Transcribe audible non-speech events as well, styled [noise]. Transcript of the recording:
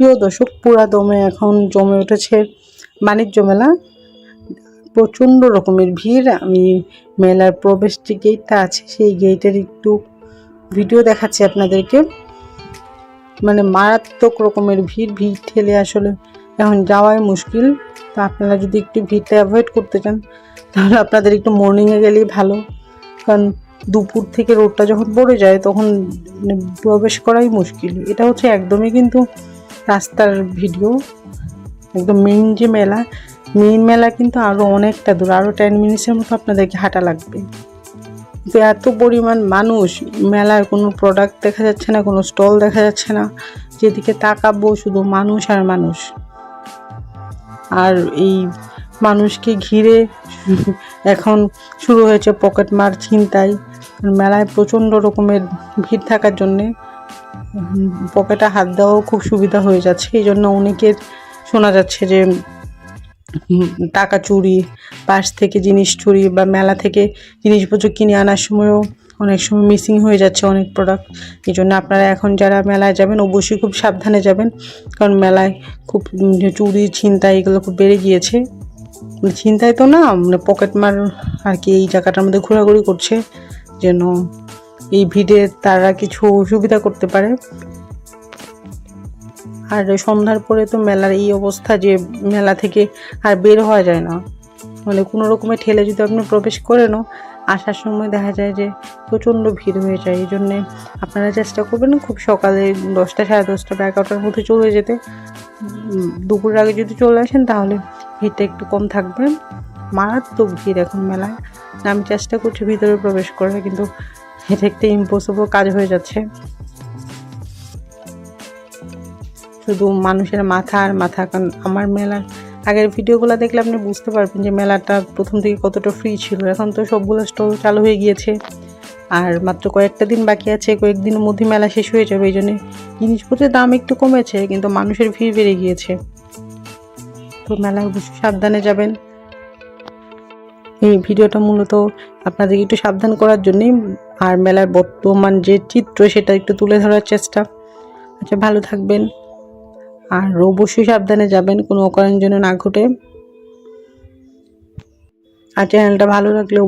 প্রিয় দর্শক, পুরা দমে এখন জমে উঠেছে বাণিজ্য মেলা। প্রচণ্ড রকমের ভিড়। আমি মেলার প্রবেশ যে গেটটা আছে, সেই গেটের একটু ভিডিও দেখাচ্ছি আপনাদেরকে। মানে মারাত্মক রকমের ভিড় ভিড় ঠেলে আসলে এখন যাওয়াই মুশকিল। তো আপনারা যদি একটু ভিড়টা অ্যাভয়েড করতে চান, তাহলে আপনাদের একটু মর্নিংয়ে গেলেই ভালো। কারণ দুপুর থেকে রোডটা যখন পড়ে যায়, তখন মানে প্রবেশ করাই মুশকিল। এটা হচ্ছে একদমই কিন্তু রাস্তার ভিডিও, একদম মেইন যে মেলা মেইন মেলা কিন্তু আরও অনেকটা দূর আরও টেন মিনিটসের মতো আপনাদেরকে হাঁটা লাগবে। কিন্তু এত পরিমাণ মানুষ, মেলার কোনো প্রোডাক্ট দেখা যাচ্ছে না, কোনো স্টল দেখা যাচ্ছে না, যেদিকে তাকাবো শুধু মানুষ আর মানুষ। আর এই মানুষকে ঘিরে [laughs] এখন শুরু হয়েছে পকেট মার ছিনতাই মেলায় প্রচণ্ড রকমের ভিড় থাকার জন্যে। পকেটে হাত দেওয়াও খুব সুবিধা হয়ে যাচ্ছে। এই জন্য অনেকের শোনা যাচ্ছে যে টাকা চুরি, পাশ থেকে জিনিস চুরি বা মেলা থেকে জিনিসপত্র কিনে আনার সময়ও অনেক সময় মিসিং হয়ে যাচ্ছে অনেক প্রোডাক্ট এই জন্য আপনারা এখন যারা মেলায় যাবেন, অবশ্যই খুব সাবধানে যাবেন। কারণ মেলায় খুব চুরি, ছিনতাই এগুলো খুব বেড়ে গিয়েছে। মানে ছিনতাই তো না মানে পকেট মার আর কি এই জায়গাটার মধ্যে ঘোরাঘুরি করছে। যেন এই ভিড়ে তারা কিছু সুবিধা করতে পারে। আর সন্ধ্যার পরে তো মেলার এই অবস্থা যে মেলা থেকে আর বের হওয়া যায় না। মানে কোনো রকমের ঠেলে যদি আপনি প্রবেশ করেন আসার সময় দেখা যায় যে প্রচণ্ড ভিড় হয়ে যায়। এই জন্যে আপনারা চেষ্টা করবেন খুব সকালে দশটা, সাড়ে দশটা বা এগারোটার মধ্যে চলে যেতে। দুপুরের আগে যদি চলে আসেন তাহলে ভিড়টা একটু কম থাকবে। মারাত্মক ভিড় এখন মেলায়। আমি চেষ্টা করছি ভিতরে প্রবেশ করার, কিন্তু এটা একটা ইম্পসিবল কাজ হয়ে যাচ্ছে। শুধু মানুষের মাথা আর মাথা, কারণ আমার মেলার আগের ভিডিওগুলো দেখলে আপনি বুঝতে পারবেন যে মেলাটা প্রথম থেকে কতটা ফ্রি ছিল। এখন তো সবগুলো স্টল চালু হয়ে গিয়েছে। আর মাত্র কয়েকটা দিন বাকি আছে, কয়েকদিনের মধ্যে মেলা শেষ হয়ে যাবে, এই জন্যে জিনিসপত্রের দাম একটু কমেছে, কিন্তু মানুষের ভিড় বেড়ে গিয়েছে। তো মেলায় অবশ্যই সাবধানে যাবেন। এই ভিডিওটা মূলত আপনাদেরকে একটু সাবধান করার জন্যই আর মেলার বর্তমান যে চিত্র, সেটা একটু তুলে ধরার চেষ্টা। আচ্ছা ভালো থাকবেন। আর অবশ্যই সাবধানে যাবেন, কোনো অকারণ যেন না ঘটে। আর চ্যানেলটা ভালো লাগলে